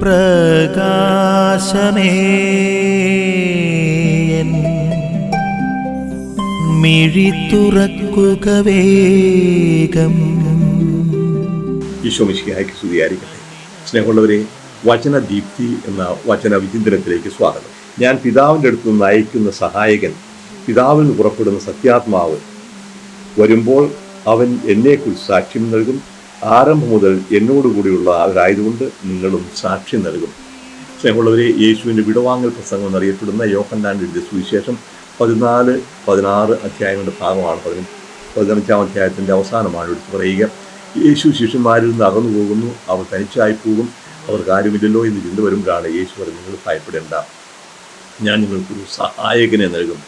പ്രകാശമേ. മിഴി വേഗം. ഈശോ മിശിഹായ്ക്ക് സ്തുതിയായിരിക്കട്ടെ. സ്നേഹമുള്ളവരെ വചന ദീപ്തി എന്ന വചന വിചിന്തനത്തിലേക്ക് സ്വാഗതം. ഞാൻ പിതാവിന്റെ അടുത്ത് നിന്ന് അയക്കുന്ന സഹായകൻ പിതാവിൽ നിന്ന് പുറപ്പെടുന്ന സത്യാത്മാവ് വരുമ്പോൾ അവൻ എന്നെക്കുറിച്ച് സാക്ഷ്യം നൽകും ആരംഭം മുതൽ എന്നോടുകൂടിയുള്ള അവരായതുകൊണ്ട് നിങ്ങളും സാക്ഷ്യം നൽകും. സ്നേഹമുള്ളവരെ യേശുവിന്റെ വിടവാങ്ങൽ പ്രസംഗം എന്നറിയപ്പെടുന്ന യോഹന്നാന്റെ എഴുതിയ സുവിശേഷം പതിനാല് പതിനാറ് അധ്യായങ്ങളുടെ ഭാഗമാണ് പതിന പതിനഞ്ചാം അധ്യായത്തിന്റെ അവസാനമാണ് എടുത്തു പറയുക. യേശു ശിഷ്യന്മാരിൽ നിന്ന് അകന്നു പോകുന്നു. അവർ തനിച്ചായി പോകും. അവർക്ക് ആരുമില്ലല്ലോ എന്ന് ചിന്ത വരുമ്പോഴാണ് യേശു പറഞ്ഞു നിങ്ങൾ ഭയപ്പെടേണ്ട. ഞാൻ നിങ്ങൾക്കൊരു സഹായകനെ നൽകും.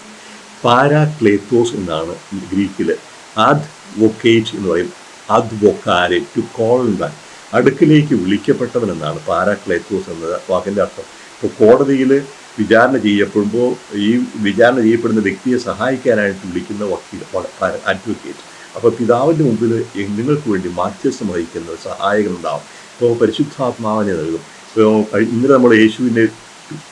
പാരാക്ലേത്തോസ് എന്നാണ് ഗ്രീക്കിൽ ആദ് വൊക്കേറ്റ് എന്ന് പറയും. അദ് വൊക്കാരെ ടു കോൾ ബാക്ക് അടുക്കിലേക്ക് വിളിക്കപ്പെട്ടവൻ എന്നാണ് പാരാക്ലേത്തോസ് എന്ന വാക്കിന്റെ അർത്ഥം. ഇപ്പോൾ കോടതിയിൽ വിചാരണ ചെയ്യപ്പെടുമ്പോൾ ഈ വിചാരണ ചെയ്യപ്പെടുന്ന വ്യക്തിയെ സഹായിക്കാനായിട്ട് വിളിക്കുന്ന വക്കീൽ അഡ്വക്കേറ്റ് അപ്പോൾ പിതാവിന്റെ മുമ്പിൽ നിങ്ങൾക്ക് വേണ്ടി മാധ്യസ്ഥം വഹിക്കുന്ന സഹായകൻ ഉണ്ടാവും. ഇപ്പോൾ പരിശുദ്ധാത്മാവിനെ നൽകും. ഇപ്പോൾ ഇന്നലെ നമ്മൾ യേശുവിനെ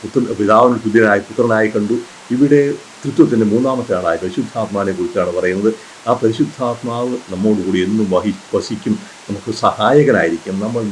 പുത്രൻ പിതാവിന് പുതിയനായി പുത്രനായി കണ്ടു. ഇവിടെ തൃത്വത്തിന്റെ മൂന്നാമത്തെ ആളായ പരിശുദ്ധാത്മാവിനെ കുറിച്ചാണ് പറയുന്നത്. ആ പരിശുദ്ധാത്മാവ് നമ്മോടുകൂടി എന്നും വഹി വസിക്കും. നമുക്ക് സഹായകനായിരിക്കും. നമ്മൾ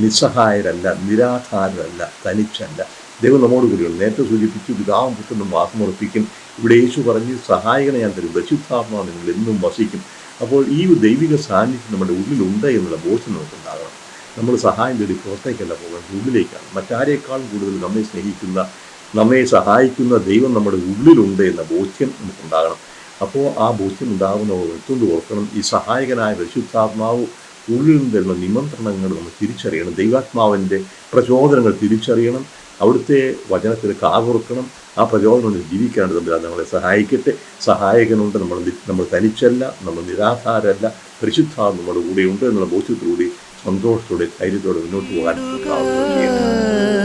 നിസ്സഹായരല്ല നിരാധാരരല്ല തനിച്ചല്ല. ദൈവം നമ്മോട് കൂടിയുണ്ട് നേരത്തെ സൂചിപ്പിച്ചു പിതാവും പുത്രനും വാസമുറപ്പിക്കും ഇവിടെ യേശു പറഞ്ഞ് സഹായകനെ ഞാൻ തരും. പരിശുദ്ധാത്മാവ് നിങ്ങൾ എന്നും വസിക്കും. അപ്പോൾ ഈ ദൈവിക സാന്നിധ്യം നമ്മുടെ ഉള്ളിലുണ്ട് എന്നുള്ള ബോധ്യം നമുക്കുണ്ടാകണം. നമ്മൾ സഹായം തേടി പുറത്തേക്കല്ല പോകേണ്ടത് ഉള്ളിലേക്കാണ്. മറ്റാരേക്കാളും കൂടുതൽ നമ്മെ സ്നേഹിക്കുന്ന നമ്മെ സഹായിക്കുന്ന ദൈവം നമ്മുടെ ഉള്ളിലുണ്ട് എന്ന ബോധ്യം നമുക്കുണ്ടാകണം. അപ്പോൾ ആ ബോധ്യം ഉണ്ടാകുന്ന എത്തുന്നത് ഓർക്കണം. ഈ സഹായകനായ പരിശുദ്ധാത്മാവ് ഉള്ളിൽ നിന്ന് തരുന്ന നിമന്ത്രണങ്ങൾ നമ്മൾ തിരിച്ചറിയണം. ദൈവാത്മാവിന്റെ പ്രചോദനങ്ങൾ തിരിച്ചറിയണം. അവിടുത്തെ വചനത്തിൽ കാതുറക്കണം. ആ പ്രചോദനം ജീവിക്കാനായിട്ട് തമ്മിൽ നമ്മളെ സഹായിക്കട്ടെ. സഹായകനുണ്ട്. നമ്മൾ നമ്മൾ തനിച്ചല്ല. നമ്മൾ നിരാധാരല്ല പരിശുദ്ധാവ് നമ്മുടെ കൂടെയുണ്ട് എന്നുള്ള ബോധ്യത്തിലൂടെ സന്തോഷത്തോടെ ധൈര്യത്തോടെ മുന്നോട്ട് പോകാൻ.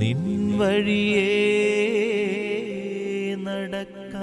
നിൻ വഴിയേ